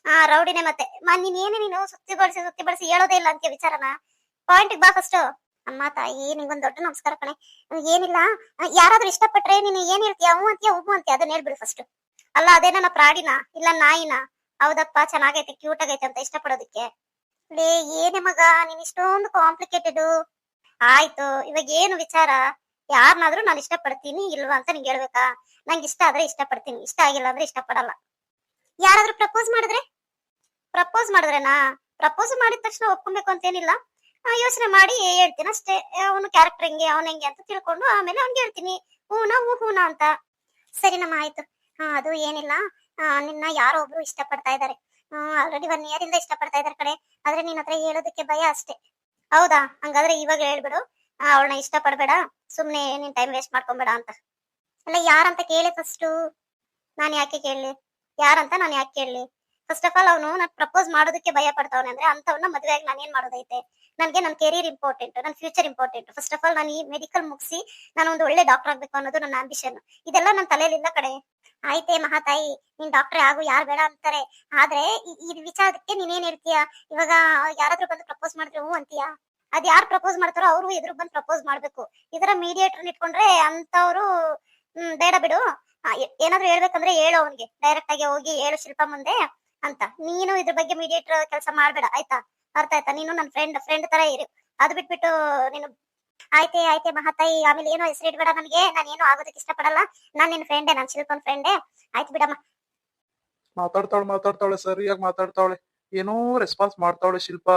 ಆ, ರೌಡಿನೇ ಮತ್ತೆ. ಮಾ, ನೀನ್ ಏನೇ ನೀನು ಸುತ್ತಿ ಬಳಸಿ ಸುತ್ತಿ ಬಳಸಿ ಹೇಳೋದೇ ಇಲ್ಲ ಅಂತ ವಿಚಾರನ? ಪಾಯಿಂಟ್ ಬಾ ಫಸ್ಟ್ ಅಮ್ಮ, ತಾಯಿ, ನಿಂಗೊಂದು ದೊಡ್ಡ ನಮಸ್ಕಾರ ಕಣೆ. ಏನಿಲ್ಲ. ಯಾರಾದ್ರೂ ಇಷ್ಟಪಟ್ರೆ ನೀನು ಏನ್ ಹೇಳ್ತೀಯ? ಹ್ಞೂ ಅಂತೀಯ ಹ್ಞೂ ಅಂತೀಯ, ಅದನ್ನ ಹೇಳ್ಬಿಡು ಫಸ್ಟ್ ಅಲ್ಲ, ಅದೇ ನನ್ನ ಪ್ರಾಣಿನ, ಇಲ್ಲ ನಾಯಿನ. ಹೌದಪ್ಪ, ಚೆನ್ನಾಗೈತೆ ಕ್ಯೂಟ್ ಆಗೈತೆ ಅಂತ ಇಷ್ಟಪಡೋದಕ್ಕೆ. ಲೇ, ಏನೇ ಮಗ, ನೀನ್ ಇಷ್ಟೊಂದು ಕಾಂಪ್ಲಿಕೇಟೆಡ್ ಆಯ್ತು, ಇವಾಗ ಏನು ವಿಚಾರ? ಯಾರನ್ನಾದ್ರೂ ನಾನು ಇಷ್ಟಪಡ್ತೀನಿ ಇಲ್ವಾ ಅಂತ ನಿಂಗೆ ಹೇಳ್ಬೇಕಾ? ನಂಗೆ ಇಷ್ಟ ಆದ್ರೆ ಇಷ್ಟಪಡ್ತೀನಿ. ಇಷ್ಟ ಆಗಿಲ್ಲ ಅಂದ್ರೆ ಇಷ್ಟಪಡಲ್ಲ. ಯಾರಾದ್ರೂ ಪ್ರಪೋಸ್ ಮಾಡಿದ್ರೆ? ಪ್ರಪೋಸ್ ಮಾಡಿದ್ರೆನಾ? ಪ್ರಪೋಸ್ ಮಾಡಿದ ತಕ್ಷಣ ಒಪ್ಕೊಬೇಕು ಅಂತೇನಿಲ್ಲ ಯೋಚನೆ ಮಾಡಿ ಹೇಳ್ತೀನಿ ಅಷ್ಟೇ. ಅವನು ಕ್ಯಾರೆಕ್ಟರ್ ಹೆಂಗೆ, ಅವನ ಹೆಂಗೆ ಅಂತ ತಿಳ್ಕೊಂಡು ಆಮೇಲೆ ಅವ್ನಿಗೆ ಹೇಳ್ತೀನಿ. ಹೂನಾ, ಹೂ, ಹೂನಾ ಅಂತ. ಸರಿ ನಮ್ಮ ಆಯ್ತು. ಹಾ, ಅದು ಏನಿಲ್ಲ. ನಿನ್ನ ಯಾರೋ ಒಬ್ರು ಇಷ್ಟಪಡ್ತಾ ಇದ್ದಾರೆ ಆಲ್ರೆಡಿ ಒನ್ ಇಯರ್ ಇಂದ ಇಷ್ಟಪಡ್ತಾ ಇದಾರೆ ಕಡೆ ಆದ್ರೆ ನಿನ್ನ ಹತ್ರ ಹೇಳೋದಕ್ಕೆ ಭಯ ಅಷ್ಟೇ. ಹೌದಾ? ಹಂಗಾದ್ರೆ ಇವಾಗ ಹೇಳ್ಬಿಡು. ಅವಳನ್ನ ಇಷ್ಟಪಡ್ಬೇಡ. ಸುಮ್ನೆ ನೀನ್ ಟೈಮ್ ವೇಸ್ಟ್ ಮಾಡ್ಕೊಂಬೇಡ ಅಂತ. ಅಲ್ಲ, ಯಾರಂತ ಕೇಳಿ ಫಸ್ಟು ನಾನು ಯಾಕೆ ಕೇಳಲಿ? ಯಾರಂತ ನಾನು ಯಾಕೆ ಕೇಳಲಿ? ಫಸ್ಟ್ ಆಫ್ ಆಲ್ ಅವನು ನಾನು ಪ್ರಪೋಸ್ ಮಾಡೋದಕ್ಕೆ ಭಯ ಪಡ್ತಾವನೆ ಅಂದ್ರೆ ಅಂತವನ್ನ ಮದುವೆ ಆಗಿ ನಾನು ಏನ್ ಮಾಡೋದೈತೆ? ನನಗೆ ನನ್ನ ಕೆರಿಯರ್ ಇಂಪಾರ್ಟೆಂಟ್ ನನ್ನ future important first of all ನಾನು ಈ ಮೆಡಿಕಲ್ ಮುಗಿಸಿ ನಾನು ಒಂದು ಒಳ್ಳೆ ಡಾಕ್ಟರ್ ಆಗ್ಬೇಕು ಅನ್ನೋದು ನನ್ನ ಆಂಬಿಷನ್ ಇದೆಲ್ಲ ನನ್ನ ತಲೆಯಲ್ಲಿಲ್ಲ ಕಡೆ ಆಯ್ತೆ ಮಹಾತಾಯಿ, ನೀನ್ ಡಾಕ್ಟರ್ ಆಗು, ಯಾರು ಬೇಡ ಅಂತಾರೆ. ಆದ್ರೆ ಈ- ಈ ವಿಚಾರಕ್ಕೆ ನೀನೇನ್ ಹೇಳ್ತೀಯ? ಇವಾಗ ಯಾರಾದ್ರೂ ಬಂದು ಪ್ರಪೋಸ್ ಮಾಡಿದ್ರೆ ಹ್ಞೂ ಅಂತೀಯ? ಅದ್ ಯಾರ್ ಪ್ರಪೋಸ್ ಮಾಡ್ತಾರೋ ಅವ್ರು ಎದುರು ಬಂದು ಪ್ರಪೋಸ್ ಮಾಡ್ಬೇಕು. ಇದರ ಮೀಡಿಯೇಟರ್ ಇಟ್ಕೊಂಡ್ರೆ ಅಂತವ್ರು ಹ್ಮ್, ಬೇಡ ಬಿಡು. ಏನಾದ್ರು ಹೇಳ್ಬೇಕಂದ್ರೆ ಹೇಳು ಅವನಿಗೆ. ಡೈರೆಕ್ಟ್ ಆಗಿ ಹೋಗಿ ಹೇಳು ಶಿಲ್ಪ ಮುಂದೆ ಅಂತ. ನೀನು ಇದ್ರ ಬಗ್ಗೆ ಮೀಡಿಯೇಟರ್ ಕೆಲಸ ಮಾಡ್ಬೇಡ, ಆಯ್ತಾ? ಅರ್ಥ ಆಯ್ತಾ? ನೀನು ನನ್ನ ಫ್ರೆಂಡ್ ಫ್ರೆಂಡ್ ತರ ಇರು. ಅದು ಬಿಟ್ಬಿಟ್ಟು ನೀನು, ಆಯ್ತೆ ಆಯ್ತೆ ಮಹಾತಾಯಿ, ಆಮೇಲೆ ಏನೋ ಹೆಸರು ಇಡ್ಬೇಡ ನನ್ಗೆ? ನಾನು ಏನೋ ಆಗೋದಕ್ಕೆ ಇಷ್ಟಪಡಲ್ಲ. ನಾನ್ ನಿನ್ ಫ್ರೆಂಡೆ ನಾನು ಶಿಲ್ಪನ್ ಫ್ರೆಂಡೆ ಆಯ್ತು ಬಿಡಮ್ಮ. ಮಾತಾಡ್ತಾಳೆ ಮಾತಾಡ್ತಾಳೆ ಸರಿಯಾಗಿ ಮಾತಾಡ್ತಾಳೆ ಏನೋ ರೆಸ್ಪಾನ್ಸ್ ಮಾಡ್ತಾಳೆ ಶಿಲ್ಪ.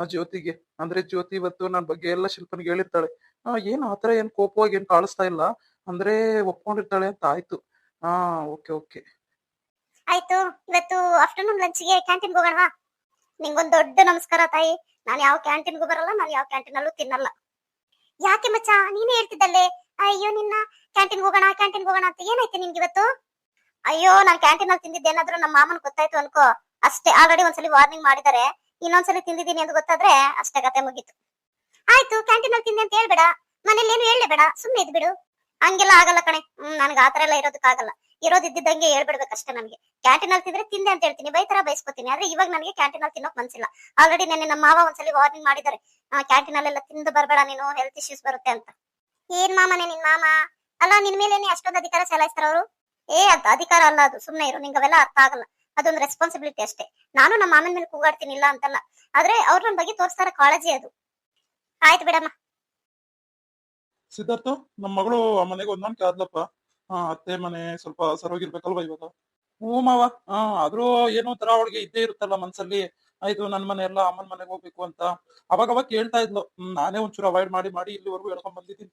ಆ ಜ್ಯೋತಿಗೆ. ಅಂದ್ರೆ ಜ್ಯೋತಿ ಇವತ್ತು ನನ್ನ ಬಗ್ಗೆ ಎಲ್ಲ ಶಿಲ್ಪನಿಗೆ ಹೇಳಿರ್ತಾಳೆ. ಆ, ಏನ್ ಆತರ ಏನ್ ಕೋಪವಾಗಿ ಏನ್ ಕಾಣಿಸ್ತಾ ಇಲ್ಲ? ಅಂದ್ರೆ ಒಪ್ಕೊಂಡಿರ್ತಾಳೆ ಅಂತ ಆಯ್ತು. ಹಾ ಓಕೆ ಓಕೆ. ಆಯ್ತು. ಇವತ್ತು ಆಫ್ಟರ್ನೂನ್ ಲಂಚ್ಗೆ ಕ್ಯಾಂಟೀನ್ ಹೋಗೋಣ ನಿಂಗೊಂದು ದೊಡ್ಡ ನಮಸ್ಕಾರ ತಾಯಿ. ನಾನು ಯಾವ ಕ್ಯಾಂಟೀನ್ಗೂ ಬರಲ್ಲ, ನಾನು ಯಾವ ಕ್ಯಾಂಟೀನ್ ಕ್ಯಾಂಟೀನಲ್ಲೂ ತಿನ್ನಲ್ಲ. ಯಾಕೆ ಮಚ್ಚ? ನೀನೇ ಹೇಳ್ತಿದ್ದಲ್ಲೇ. ಅಯ್ಯೋ, ನಿನ್ನ. ಕ್ಯಾಂಟೀನ್ ಹೋಗೋಣ ಕ್ಯಾಂಟೀನ್ ಹೋಗೋಣ ಅಂತ ಏನಾಯ್ತು ನಿಮ್ಗೆ ಇವತ್ತು? ಅಯ್ಯೋ, ನಾನು ಕ್ಯಾಂಟೀನ್ ಅಲ್ಲಿ ತಿಂದಿದ್ದೇನಾದ್ರೂ ನಮ್ಮ ಮಾಮನ್ ಗೊತ್ತಾಯ್ತು ಅನ್ಕೋ. ಅಷ್ಟೇ. ಆಲ್ರೆಡಿ ಒಂದ್ಸಲಿ ವಾರ್ನಿಂಗ್ ಮಾಡಿದ್ದಾರೆ. ಇನ್ನೊಂದ್ಸಲಿ ತಿಂದಿದ್ದೀನಿ ಅಂತ ಗೊತ್ತಾದ್ರೆ ಅಷ್ಟೇ ಕತೆ ಮುಗೀತು. ಆಯ್ತು ಕ್ಯಾಂಟೀನ್ ಅಲ್ಲಿ ತಿಂದೆ ಅಂತ ಹೇಳ್ಬೇಡ. ಮನೇಲಿ ಏನು ಹೇಳಬೇಡ ಸುಮ್ಮನೆ ಇದ್ ಬಿಡು ಹಂಗೆಲ್ಲ ಆಗಲ್ಲ ಕಣೆ. ಹ್ಮ್, ನನ್ಗೆ ಆತರ ಎಲ್ಲ ಇರೋದಕ್ಕಾಗಲ್ಲ ಇರೋದಿದ್ದಂಗೆ ಹೇಳ್ಬಿಡ್ಬೇಕಷ್ಟೇ ನಮ್ಗೆ ಕ್ಯಾಂಟೀನ್ ಅಲ್ಲಿ ತಿಂದ್ರೆ ತಿಂದೆ ಅಂತ ಹೇಳ್ತೀನಿ. ಬೈತರ ಬೈಸ್ಕೊತೀನಿ. ಆದ್ರೆ ಇವಾಗ ನನಗೆ ಕ್ಯಾಂಟೀನ್ ಅಲ್ಲಿ ತಿನ್ನೋಕ್ ಮನ್ಸಿಲ್ಲ. ಆಲ್ರೆಡಿ ನೆನ್ನೆ ನಮ್ಮ ಮಾವ ಒಂದ್ಸಲಿ ವಾರ್ನಿಂಗ್ ಮಾಡಿದ್ದಾರೆ. ಕ್ಯಾಂಟೀನ್ ಅಲ್ಲೆಲ್ಲ ತಿಂದು ಬರಬೇಡ ನೀನು. ಹೆಲ್ತ್ ಇಶ್ಯೂಸ್ ಬರುತ್ತೆ ಅಂತ. ಏನ್ ಮಾಮನೆ ನಿನ್ ಮಾಮ? ಅಲ್ಲ, ನಿನ್ ಮೇಲೆ ಅಷ್ಟೊಂದು ಅಧಿಕಾರ ಚಲಾಯಿಸ್ತಾರ ಅವರು? ಏ, ಅದ್ ಅಧಿಕಾರ ಅಲ್ಲ ಅದು. ಸುಮ್ನೆ ಇರು. ನಿಂಗೆ ಅವೆಲ್ಲ ಅರ್ಥ ಆಗಲ್ಲ. ಅದೊಂದು ರೆಸ್ಪಾನ್ಸಿಬಿಲಿಟಿ ಅಷ್ಟೇ. ನಾನು ನಮ್ಮ ಮಾಮನ ಮೇಲೆ ಕೂಗಾಡ್ತೀನಿ ಇಲ್ಲ ಅಂತಲ್ಲ. ಆದ್ರೆ ಅವ್ರ ಬಗ್ಗೆ ತೋರಿಸ್ತಾರ ಕಾಳಜಿ ಅದು. ಆಯ್ತು ಬಿಡಮ್ಮ. ಸಿದ್ಧಾರ್ಥ ನಮ್ಮ ಮಗಳು ಆ ಮನೆಗೆ ಹೊಂದಾಣಿಕೆ ಆದ್ಲಪ್ಪ. ಹಾ ಅತ್ತೆ ಮನೆ ಸ್ವಲ್ಪ ಸರೋಗಿರ್ಬೇಕಲ್ವಾ ಇವಾಗ? ಹ್ಞೂ ಮಾವ. ಹಾ ಆದ್ರೂ ಏನೋ ತರ ಅವಳಿಗೆ ಇದ್ದೇ ಇರುತ್ತಲ್ಲ ಮನ್ಸಲ್ಲಿ. ಆಯ್ತು ನನ್ ಮನೆ ಎಲ್ಲ ಅಮ್ಮನ ಮನೆಗೆ ಹೋಗ್ಬೇಕು ಅಂತ. ಅವಾಗ ಅವಾಗ ಕೇಳ್ತಾ ಇದ್ಲು. ನಾನೇ ಒಂಚೂರು ಅವಾಯ್ಡ್ ಮಾಡಿ ಮಾಡಿ ಇಲ್ಲಿವರೆಗೂ ಹೇಳ್ಕೊಂಡ್ ಬಂದಿದ್ದೀನಿ.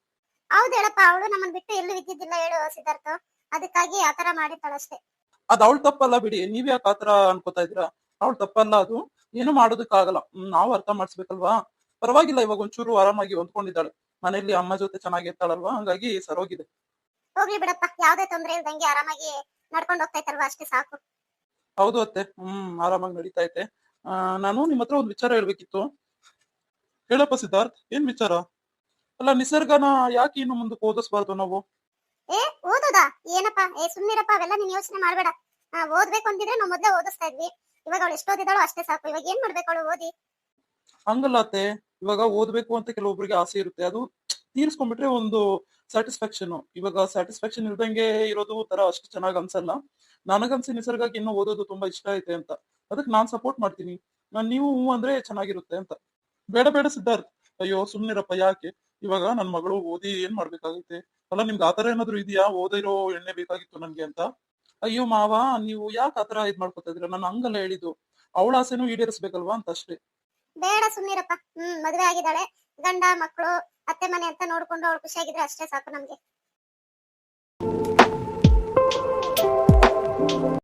ಹೌದು ಹೇಳಪ್ಪ ಅವಳು ನಮ್ಮನ್ ಬಿಟ್ಟು ಎಲ್ಲೂ ಇದ್ದಿದ್ದಿಲ್ಲ ಹೇಳು ಸಿದ್ಧಾರ್ಥ. ಅದಕ್ಕಾಗಿ ಆತರ ಮಾಡಿದ್ದಾಳಷ್ಟೇ ಅದ್ ಅವಳ ತಪ್ಪಲ್ಲ ಬಿಡಿ. ನೀವ್ ಯಾಕೆ ಆತರ ಅನ್ಕೋತಾ ಇದೀರಾ ಅವಳ ತಪ್ಪಲ್ಲ ಅದು. ಏನು ಮಾಡೋದಕ್ಕಾಗಲ್ಲ. ಆಗಲ್ಲ ನಾವು ಅರ್ಥ ಮಾಡಿಸ್ಬೇಕಲ್ವಾ? ಪರವಾಗಿಲ್ಲ ಇವಾಗ ಒಂಚೂರು ಆರಾಮಾಗಿ ಹೊಂದ್ಕೊಂಡಿದ್ದಾಳೆ. ಮನೆಯಲ್ಲಿ ಅಮ್ಮ ಜೊತೆ ಚೆನ್ನಾಗಿ ಇರ್ತಾಳಲ್ವಾ? ಹಂಗಾಗಿ ಸರೋಗಿದೆ ಹೋಗ್ಲಿ ಬಿಡಪ್ಪ. ಯಾವ್ದೇ ತೊಂದ್ರೆ ಇಲ್ದಂಗೆ ಆರಾಮಾಗಿ ನಡ್ಕೊಂಡು ಹೋಗ್ತೈತಲ್ವಾ ಅಷ್ಟೇ ಸಾಕು. ಹೌದು ಅತ್ತೆ. ಹ್ಮ್ ಆರಾಮಾಗಿ ನಡೀತಾ ಐತೆ. ಆ, ನಾನು ನಿಮ್ ಹತ್ರ ಒಂದ್ ವಿಚಾರ ಹೇಳ್ಬೇಕಿತ್ತು. ಹೇಳಪ್ಪ ಸಿದ್ಧಾರ್ಥ್. ಏನ್ ವಿಚಾರ? ಅಲ್ಲ ನಿಸರ್ಗನ ಯಾಕೆ ಇನ್ನು ಮುಂದಕ್ಕೆ ಓದಿಸ್ಬಾರ್ದು ನಾವು? ಏ, ಓದೋದಾ? ಏನಪ್ಪ? ಏ, ಸುಮ್ನಿರಪ್ಪ, ಅವೆಲ್ಲ ನೀನ್ ಯೋಚನೆ ಮಾಡ್ಬೇಡ. ಓದ್ಬೇಕು ಅಂತಿದ್ರೆ ನಾವು ಮೊದ್ಲೇ ಓದಿಸ್ತಾ ಇದ್ವಿ. ಇವಾಗ ಅವಳು ಎಷ್ಟು ಓದಿದಾಳು ಅಷ್ಟೇ ಸಾಕು. ಇವಾಗ ಏನ್ ಮಾಡ್ಬೇಕು ಅವಳು ಓದಿ? ಹಂಗಲ್ಲ ಇವಾಗ ಓದ್ಬೇಕು ಅಂತ ಕೆಲವೊಬ್ರಿಗೆ ಆಸೆ ಇರುತ್ತೆ. ಅದು ತೀರ್ಸ್ಕೊಂಡ್ಬಿಟ್ರೆ ಒಂದು ಸ್ಯಾಟಿಸ್ಫ್ಯಾಕ್ಷನ್ ಇವಾಗ ಸ್ಯಾಟಿಸ್ಫ್ಯಾಕ್ಷನ್ ಇಲ್ದಂಗೆ ಇರೋದು ತರ ಅಷ್ಟು ಚೆನ್ನಾಗಿ ಅನ್ಸಲ್ಲ. ನನಗನ್ಸಿ ನಿಸರ್ಗಕ್ಕೆ ಇನ್ನೂ ಓದೋದು ತುಂಬಾ ಇಷ್ಟ ಐತೆ ಅಂತ. ಅದಕ್ಕೆ ನಾನ್ ಸಪೋರ್ಟ್ ಮಾಡ್ತೀನಿ. ನಾನ್ ನೀವು ಅಂದ್ರೆ ಚೆನ್ನಾಗಿರುತ್ತೆ ಅಂತ. ಬೇಡ ಬೇಡ ಸಿದ್ಧಾರ್ಥ. ಅಯ್ಯೋ, ಸುಮ್ನಿರಪ್ಪ, ಯಾಕೆ? ಇವಾಗ ನನ್ ಮಗಳು ಓದಿ ಏನ್ ಮಾಡ್ಬೇಕಾಗೈತೆ? ಅಲ್ಲ, ನಿಮ್ಗೆ ಆತರ ಏನಾದ್ರು ಇದೆಯಾ? ಓದಿರೋ ಎಣ್ಣೆ ಬೇಕಾಗಿತ್ತು ನನ್ಗೆ ಅಂತ? ಅಯ್ಯೋ, ಮಾವ, ನೀವು ಯಾಕೆ ಆತರ ಇದ್ ಮಾಡ್ಕೊತಾ ಇದ್ರ ನಾನು ಹಂಗಲ್ಲ ಹೇಳಿದ್ದು. ಅವಳ ಆಸೆನೂ ಈಡೇರಿಸ್ಬೇಕಲ್ವಾ ಅಂತ ಅಷ್ಟೇ ಬೇಡ ಸುಮ್ಮನೆ ಹ್ಮ್, ಮದ್ವೆ ಆಗಿದ್ದಾಳೆ. ಗಂಡ, ಮಕ್ಕಳು, ಅತ್ತೆ, ಮನೆ ಅಂತ ನೋಡ್ಕೊಂಡು ಅವಳು ಖುಷಿಯಾಗಿದ್ರೆ ಅಷ್ಟೇ ಸಾಕು ನಮ್ಗೆ.